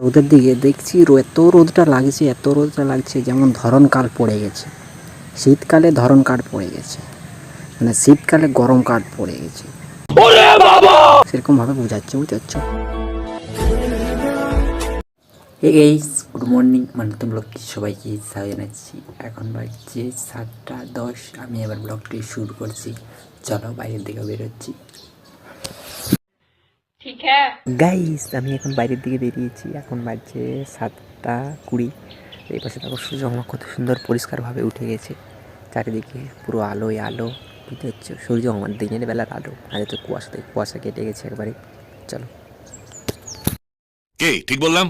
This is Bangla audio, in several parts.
রোদের দিকে দেখছি এত রোদটা লাগছে এত রোদটা লাগছে যেমন ধরন কাল পড়ে গেছে। শীতকালে ধরন কাঠ পড়ে গেছে। মানে শীতকালে গরম কাঠ পড়ে গেছে। সেরকমভাবে বোঝাচ্ছে বুঝাচ্ছ। এই গুড মর্নিং মানে তোমরা সবাইকে সাহায্য জানাচ্ছি। এখন বাড়ছে সাতটা দশ। আমি এবার ব্লগটি শুরু করছি। চলো বাইরের দিকে বেরোচ্ছি। গাইস আমি এখন বাইরের দিকে বেরিয়েছি। এখন বাজছে সাতটা কুড়ি। এই পাশে দেখো সূর্য আমার কত সুন্দর পরিষ্কারভাবে উঠে গেছে। চারিদিকে পুরো আলোয় আলো। বুঝতে হচ্ছে সূর্য আমার দিনের বেলার আলো। আজ তো কুয়াশাতে কুয়াশা কেটে গেছে একবারে। চলো। কে? ঠিক বললাম।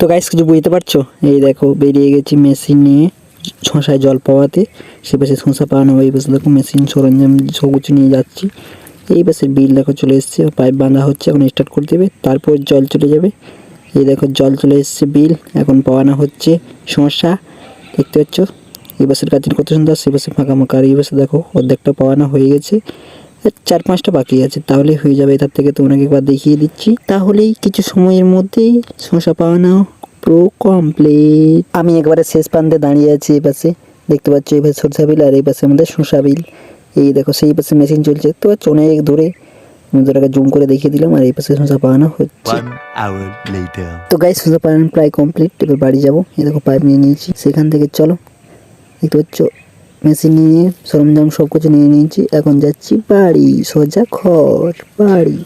তো গাইস কিছু বুঝতে পারছ? এই দেখো বেরিয়ে গেছি মেশিন নিয়ে শশায় জল পাওয়াতে। সে পাশে শশা পাওয়ানো এই পাশে দেখো মেশিন সরঞ্জাম সব কিছু নিয়ে যাচ্ছি। এই পাশে বিল দেখো চলে এসছে, পাইপ বাঁধা হচ্ছে, এখন স্টার্ট করে দেবে, তারপর জল চলে যাবে। এই দেখো জল চলে এসছে, বিল এখন পাওয়ানো হচ্ছে, সমস্যা দেখতে পাচ্ছ? এই বাসের কাছের কত সুন্দর সে পাশে ফাঁকা ফাঁকা, আর এই পাশে দেখো অর্ধেকটা পাওয়ানো হয়ে গেছে চার পাঁচটা বাকি আছে তাহলেই হয়ে যাবে তার থেকে, তোমাকে একবার দেখিয়ে দিচ্ছি। তাহলেই কিছু সময়ের মধ্যেই শশা পাওয়ানো পুরো কমপ্লিট আমি একবারে শেষ প্রান্তে দাঁড়িয়ে আছি এই পাশে, দেখতে পাচ্ছ এই পাশে সরষা বিল আর এই পাশে আমাদের শসা বিল। এই দেখো সেই পাশে মেশিন চলছে। তো অনেক দূরে আমি জুম করে দেখিয়ে দিলাম আর এই পাশে শসা পাওয়ানো হচ্ছে। One hour later. তো গাইস শসা পাওয়ানো প্রায় কমপ্লিট এবার বাড়ি যাব। এই দেখো পাইপ নিয়ে নিয়েছি। সেখান থেকে চলো। দেখতে পাচ্ছ মেশিন নিয়ে সরঞ্জাম সব কিছু নিয়ে নিয়েছি। এখন যাচ্ছি বাড়ি সোজা ঘর বাড়ি।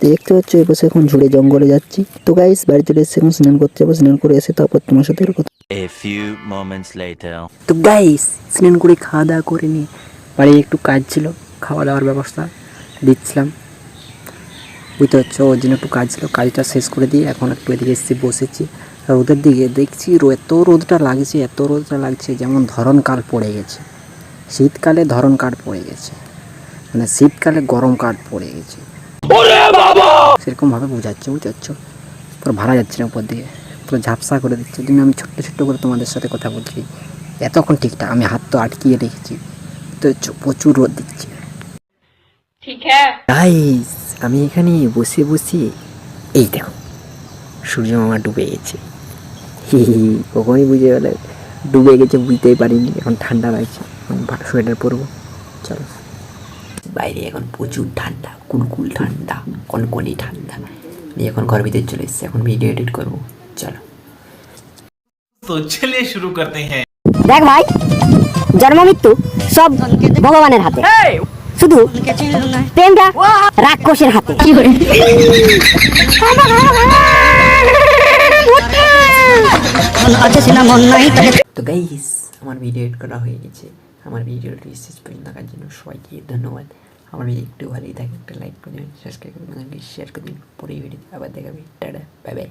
দেখতে পাচ্ছ এই পাশে এখন ঝুড়ে জঙ্গলে যাচ্ছি। তো গাইস বাড়ি চলে এসে এখন স্নান করতে যাব। স্নান করে এসে তারপর তোমার সাথে কথা A few moments later. তো গাইস স্নান করে খাওয়া দাওয়া করে নিয়ে বাড়ি একটু কাজ ছিল খাওয়া দাওয়ার ব্যবস্থা দিচ্ছিলাম। বুঝতে পারছ ওর জন্য একটু কাজ ছিল কাজটা শেষ করে দিয়ে এখন একটু এদিকে এসে বসেছি। রোদের দিকে দেখছি এত রোদটা লাগছে এত রোদটা লাগছে যেমন ধরন কাল পড়ে গেছে। শীতকালে ধরন কাঠ পড়ে গেছে মানে শীতকালে গরম কাঠ পড়ে গেছে। সেরকম ভাবে বোঝাচ্ছে বুঝতে পারছ পুরো ভাড়া যাচ্ছে না উপর দিকে পুরো ঝাপসা করে দিচ্ছে। ওই জন্য আমি ছোট্ট ছোট্ট করে তোমাদের সাথে কথা বলছি এতক্ষণ ঠিকঠাক আমি হাত তো আটকিয়ে রেখেছি। তো প্রচুর রোদ দিচ্ছে। হ্যাঁ। আমি এখানে বসে বসে এই দেখো সূর্য মামা ডুবে গেছে। কখনই বুঝে গেলে ডুবে গেছে বুঝতেই পারিনি এখন ঠান্ডা লাগছে এখন সোয়েটার পরবো চলো। বাইরে এখন প্রচুর ঠান্ডা কুলকুল ঠান্ডা কনকনি ঠান্ডা। আমি এখন ঘর ভিতরে চলে এসেছি এখন ভিডিও এডিট করব চলো। তো চলে শুরু করতে হ্যাঁ। দেখ ভাই জন্ম মৃত্যু সব ভগবানের হাতে। শুধু প্রেমটা রাক্ষসের হাতে। তো গাইস আমার ভিডিও এডিট করা হয়ে গেছে। আমার ভিডিওটি শেষ পর্যন্ত দেখার জন্য সবাইকে ধন্যবাদ। আমার ভিডিও একটু ভালোই থাকে একটা লাইক করে দেবেন সাবস্ক্রাইব করে শেয়ার করে দিন পরে ভিডিও আবার দেখাবে। Tata bye bye